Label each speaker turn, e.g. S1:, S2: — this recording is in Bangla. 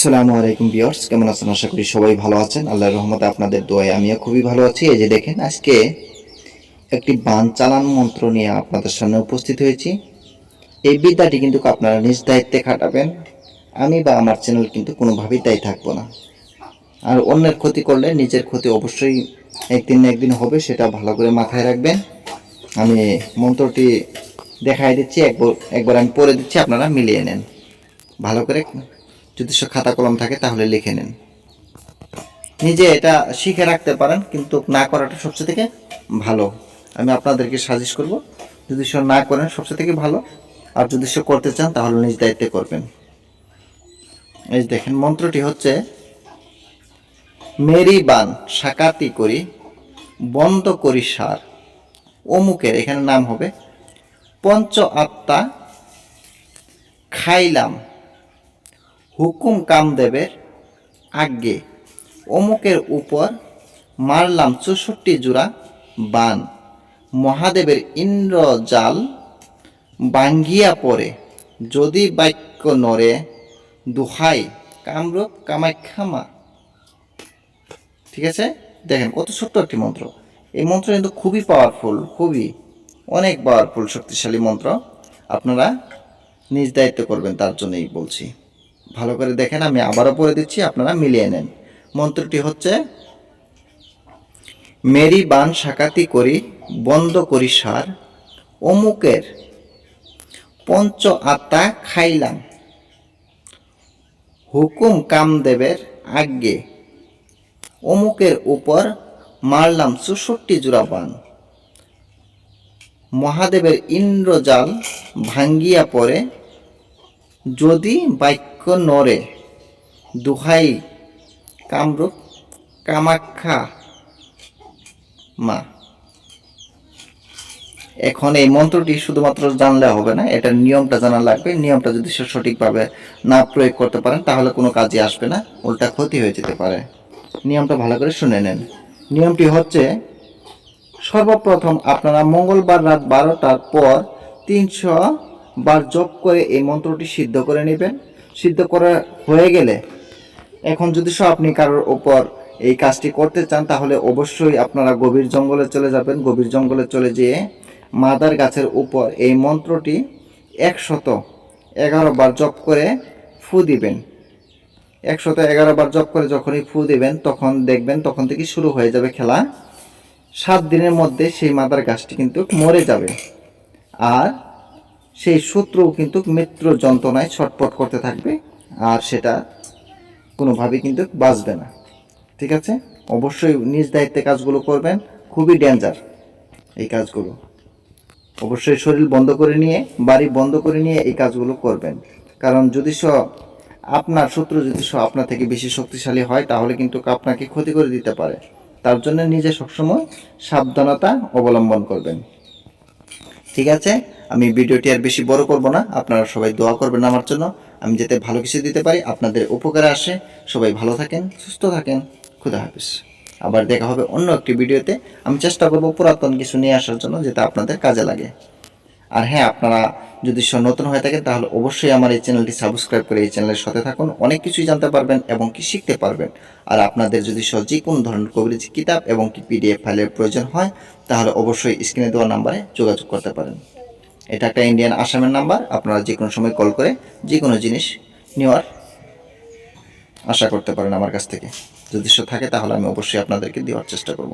S1: আসসালামু আলাইকুম বিয়ার্স কেমন আছেন? আশা করি সবাই ভালো আছেন। আল্লাহর রহমতে আপনাদের দোয়ায় আমিও খুবই ভালো আছি। এই যে দেখেন, আজকে একটি বান চালান মন্ত্র নিয়ে আপনাদের সামনে উপস্থিত হয়েছি। এই বিদ্যাটি কিন্তু আপনারা নিজ দায়িত্বে খাটাবেন। আমি বা আমার চ্যানেল কিন্তু কোনোভাবেই দায়ী থাকব না। আর অন্যের ক্ষতি করলে নিজের ক্ষতি অবশ্যই একদিন না একদিন হবে, সেটা ভালো করে মাথায় রাখবেন। আমি মন্ত্রটি দেখাই দিচ্ছি, একবার একবার আমি পরে দিচ্ছি, আপনারা মিলিয়ে নেন। ভালো করে যদি খাতা কলম থাকে, তাহলে লিখে নেন। নিজে এটা শিখে রাখতে পারেন, কিন্তু না করাটা সবচেয়ে থেকে ভালো। আমি আপনাদেরকে সাজেস্ট করব, যদি সে না করেন, সবচেয়ে থেকে ভালো। আর যদি সে করতে চান, তাহলে নিজ দায়িত্বে করবেন। এই দেখেন, মন্ত্রটি হচ্ছে, মেরি বান, সাকাতি করি, বন্ধ করি সার। অমুকের, এখানে নাম হবে, পঞ্চ আত্মা খাইলাম। হুকুম কামদেবের আজ্ঞে অমুকের উপর মারলাম চৌষট্টি জোড়া বান। মহাদেবের ইন্দ্রজাল বাঙ্গিয়া পড়ে। যদি বাক্য নরে দুহাই, কামরূপ, কামাখ্যামা। ঠিক আছে? দেখেন, কত ছোট্ট একটি মন্ত্র। এই মন্ত্র কিন্তু খুবই পাওয়ারফুল খুবই, অনেক পাওয়ারফুল শক্তিশালী মন্ত্র। আপনারা নিজ দায়িত্ব করবেন, তার জন্যই বলছি। ভালো করে দেখেন, আমি আবারও পড়ে দিচ্ছি, আপনারা মিলিয়ে নেন। মন্ত্রটি হচ্ছে, মেরি বান সাকাতি করি, বন্ধ করি সার, অমুকের পঞ্চ আত্মা খাইলাম। হুকুম কামদেবের আজ্ঞে, অমুকের উপর মারলাম চৌষট্টি জোড়া বান। মহাদেবের ইন্দ্রজাল ভাঙ্গিয়া পড়ে যদি বাক্য নরে দুহাই কামরূপ কামাখ্যা মা। এখন এই মন্ত্রটি শুধুমাত্র জানলে হবে না, এটার নিয়মটা জানা লাগবে, নিয়মটা যদি সে সঠিকভাবে না প্রয়োগ করতে পারেন, তাহলে কোনো কাজে আসবে না, উল্টা ক্ষতি হয়ে যেতে পারে। নিয়মটা ভালো করে শুনে নেন। নিয়মটি হচ্ছে, সর্বপ্রথম আপনারা মঙ্গলবার রাত বারোটার পর তিনশো বার জপ করে এই মন্ত্রটি সিদ্ধ করে নেবেন। সিদ্ধ করা হয়ে গেলে এখন যদি সব আপনি কারোর ওপর এই কাজটি করতে চান, তাহলে অবশ্যই আপনারা গভীর জঙ্গলে চলে যাবেন। গভীর জঙ্গলে চলে যেয়ে মাদার গাছের উপর এই মন্ত্রটি একশত এগারো বার জপ করে ফু দিবেন। একশত এগারো বার জপ করে যখনই ফু দিবেন, তখন দেখবেন তখন থেকে শুরু হয়ে যাবে খেলা। সাত দিনের মধ্যে সেই মাদার গাছটি কিন্তু মরে যাবে। আর সেই শত্রু কিন্তু মিত্র যন্ত্রণায় ছটপট করতে থাকবে, আর সেটা কোনোভাবেই কিন্তু বাঁচবে না। ঠিক আছে? অবশ্যই নিজ দায়িত্বে কাজগুলো করবেন, খুবই ডেঞ্জার এই কাজগুলো। অবশ্যই শরীর বন্ধ করে নিয়ে, বাড়ি বন্ধ করে নিয়ে এই কাজগুলো করবেন। কারণ যদি স, আপনার শত্রু যদি স আপনার থেকে বেশি শক্তিশালী হয়, তাহলে কিন্তু আপনাকে ক্ষতি করে দিতে পারে। তার জন্য নিজে সবসময় সাবধানতা অবলম্বন করবেন। ঠিক আছে? আমি ভিডিওটি আর বেশি বড় করব না। আপনারা সবাই দোয়া করবেন আমার জন্য। আমি যাতে ভালো কিছু দিতে পারি, আপনাদের উপকারে আসে। সবাই ভালো থাকেন, সুস্থ থাকেন। খুদা হাফিজ। আবার দেখা হবে অন্য একটি ভিডিওতে। আমি চেষ্টা করব পুরাতন কিছু নিয়ে আসার জন্য, যেটা আপনাদের কাজে লাগে। আর হ্যাঁ আপনারা যদি নতুন হয়ে থাকেন, তাহলে অবশ্যই আমার এই চ্যানেলটি সাবস্ক্রাইব করে এই চ্যানেলের সাথে থাকুন। অনেক কিছুই জানতে পারবেন এবং কি শিখতে পারবেন। আর আপনাদের যদি যে কোনো ধরনের কবিরাজি কিতাব এবং কি পিডিএফ ফাইলের প্রয়োজন হয়, তাহলে অবশ্যই স্ক্রিনে দেওয়া নাম্বারে যোগাযোগ করতে পারেন। এটা একটা ইন্ডিয়ান আসামের নাম্বার আপনারা যে কোনো সময় কল করে যে কোনো জিনিস নেওয়ার আশা করতে পারেন আমার কাছ থেকে। যদি সে থাকে তাহলে আমি অবশ্যই আপনাদেরকে দেওয়ার চেষ্টা করব।